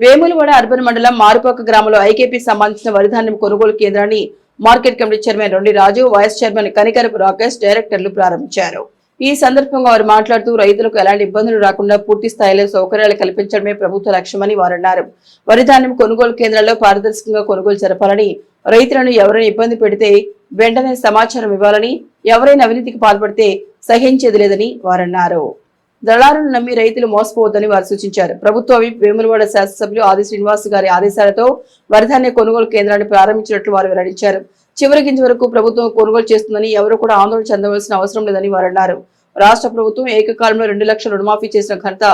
Vemulawada urban మండలం మారుపోక గ్రామంలో IKP సంబంధించిన వరిధాన్యం కొనుగోలు కేంద్రాన్ని market committee chairman Rondi Raju vice chairman Kanikarapu Rakesh డైరెక్టర్లు ప్రారంభించారు. ఈ సందర్భంగా వారు మాట్లాడుతూ రైతులకు ఎలాంటి ఇబ్బందులు రాకుండా పూర్తి స్థాయిలో సౌకర్యాలు కల్పించడమే ప్రభుత్వ లక్ష్యమని వారు అన్నారు వరిధాన్యం కొనుగోలు కేంద్రాల్లో పారదర్శకంగా కొనుగోలు జరపాలని రైతులను ఎవరైనా ఇబ్బంది పెడితే వెంటనే సమాచారం ఇవ్వాలని ఎవరైనా అవినీతికి పాల్పడితే సహించేది లేదని వారన్నారు. దళారులను నమ్మి రైతులు మోసపోవద్దని వారు సూచించారు. ప్రభుత్వ వేములవాడ శాసనసభ్యులు ఆది శ్రీనివాస్ గారి ఆదేశాలతో వరిధాన్య కొనుగోలు కేంద్రాన్ని ప్రారంభించినట్లు వారు వెల్లడించారు. చివరి గింజ వరకు ప్రభుత్వం కొనుగోలు చేస్తుందని ఎవరు కూడా ఆందోళన చెందవలసిన అవసరం లేదని వారు అన్నారు. రాష్ట్ర ప్రభుత్వం ఏకకాలంలో రెండు లక్షల రుణమాఫీ చేసిన ఘనత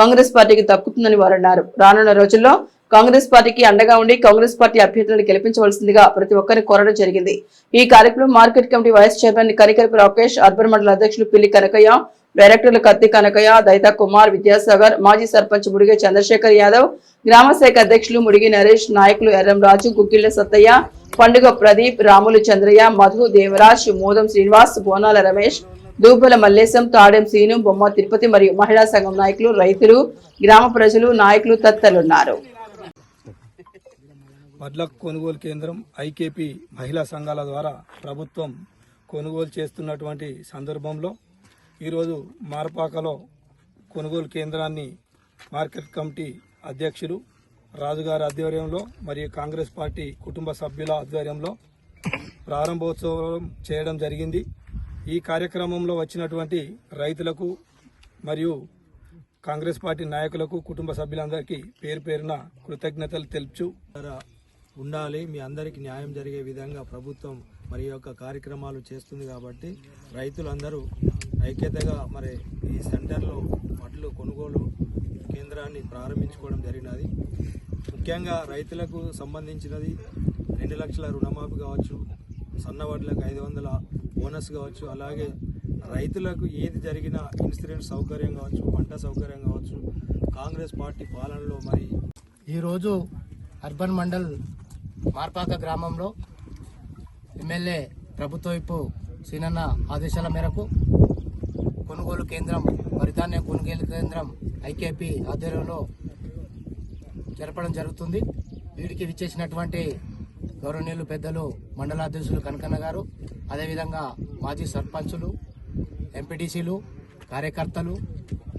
కాంగ్రెస్ పార్టీకి దక్కుతుందని వారు అన్నారు. రానున్న రోజుల్లో కాంగ్రెస్ పార్టీకి అండగా ఉండి కాంగ్రెస్ పార్టీ అభ్యర్థులను గెలిపించవలసిందిగా ప్రతి ఒక్కరిని కోరడం జరిగింది. ఈ కార్యక్రమం market committee vice chairman Kanikarapu Rakesh urban మండల అధ్యక్షులు పిల్లి కనకయ్య డైరెక్టర్లు కత్తి కనకయ్య దైతా కుమార్ విద్యాసాగర్ మాజీ సర్పంచ్ ముడిగే చంద్రశేఖర్ యాదవ్ గ్రామ శాఖ అధ్యక్షులు ముడిగి నరేష్ నాయకులు ఎర్రం రాజు గుగ్గిళ్ళ సత్తయ్య పండుగ ప్రదీప్ రాములు చంద్రయ్య మధు దేవరాజ్ మోదం శ్రీనివాస్ బోనాల రమేష్ దూబల మల్లేశం తాడెం సీను బొమ్మ తిరుపతి మరియు మహిళా సంఘం నాయకులు రైతులు గ్రామ ప్రజలు నాయకులు తత్తలున్నారు వడ్ల కొనుగోలు కేంద్రం ఐకేపీ మహిళా సంఘాల ద్వారా ప్రభుత్వం కొనుగోలు చేస్తున్నటువంటి సందర్భంలో ఈరోజు మారపాకలో కొనుగోలు కేంద్రాన్ని మార్కెట్ కమిటీ అధ్యక్షులు రాజుగారి ఆధ్వర్యంలో మరియు కాంగ్రెస్ పార్టీ కుటుంబ సభ్యుల ఆధ్వర్యంలో ప్రారంభోత్సవం చేయడం జరిగింది. ఈ కార్యక్రమంలో వచ్చినటువంటి రైతులకు మరియు కాంగ్రెస్ పార్టీ నాయకులకు కుటుంబ సభ్యులందరికీ పేరు పేరున కృతజ్ఞతలు తెలుపుచు ఉండాలి. మీ అందరికీ న్యాయం జరిగే విధంగా ప్రభుత్వం మరి యొక్క కార్యక్రమాలు చేస్తుంది కాబట్టి రైతులందరూ ఐక్యతగా మరి ఈ సెంటర్లో వడ్లు కొనుగోలు కేంద్రాన్ని ప్రారంభించుకోవడం జరిగినది. ముఖ్యంగా రైతులకు సంబంధించినది రెండు లక్షల రుణమాఫీ కావచ్చు సన్న వడ్లకు ఐదు వందల బోనస్ కావచ్చు అలాగే రైతులకు ఏది జరిగినా ఇన్సూరెన్స్ సౌకర్యం కావచ్చు పంట సౌకర్యం కావచ్చు కాంగ్రెస్ పార్టీ పాలనలో మరి ఈరోజు అర్బన్ మండల్ మార్పాక గ్రామంలో ఎమ్మెల్యే ప్రభుత్వ వైపు సీనన్న ఆదేశాల మేరకు కొనుగోలు కేంద్రం వరిధాన్య కొనుగోలు కేంద్రం ఐకేపీ ఆధ్వర్యంలో జరపడం జరుగుతుంది. వీడికి విచ్చేసినటువంటి గౌరవనీయులు పెద్దలు మండలాధ్యక్షులు కనకన్న గారు అదేవిధంగా మాజీ సర్పంచులు ఎంపీటీసీలు కార్యకర్తలు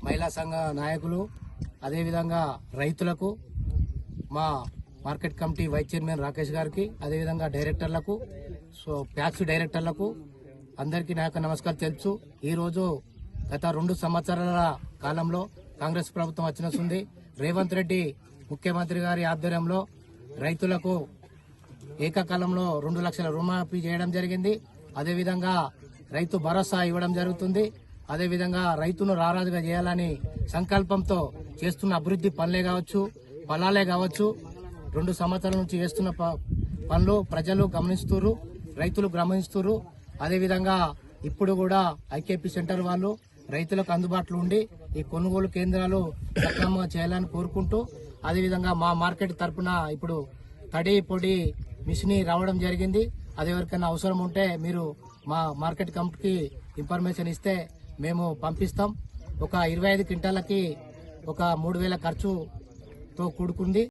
మహిళా సంఘ నాయకులు అదేవిధంగా రైతులకు మా market committee vice chairman Rakesh గారికి అదేవిధంగా డైరెక్టర్లకు సో ప్యాక్స్ డైరెక్టర్లకు అందరికీ నా యొక్క నమస్కారం తెలుసు ఈరోజు గత రెండు సంవత్సరాల కాలంలో కాంగ్రెస్ ప్రభుత్వం వచ్చినస్తుంది రేవంత్ రెడ్డి ముఖ్యమంత్రి గారి ఆధ్వర్యంలో రైతులకు ఏకకాలంలో రెండు లక్షల రుణమాఫీ చేయడం జరిగింది. అదేవిధంగా రైతు భరోసా ఇవ్వడం జరుగుతుంది. అదేవిధంగా రైతును రారాజుగా చేయాలని సంకల్పంతో చేస్తున్న అభివృద్ధి పనులే కావచ్చు ఫలాలే కావచ్చు రెండు సంవత్సరాల నుంచి చేస్తున్న ప- పనులు ప్రజలు గమనిస్తున్నారు రైతులు గమనిస్తున్నారు అదేవిధంగా ఇప్పుడు కూడా ఐకేపీ సెంటర్ వాళ్ళు రైతులకు అందుబాటులో ఉండి ఈ కొనుగోలు కేంద్రాలు సక్రమంగా చేయాలని కోరుకుంటూ అదేవిధంగా మా మార్కెట్ తరపున ఇప్పుడు తడి పొడి మిషన్ రావడం జరిగింది. అది ఎవరికైనా అవసరం ఉంటే మీరు మా మార్కెట్ కమిటీకి ఇన్ఫర్మేషన్ ఇస్తే మేము పంపిస్తాం. ఒక ఇరవై ఐదు క్వింటాలకి ఒక మూడు వేల ఖర్చుతో కూడుకుంది.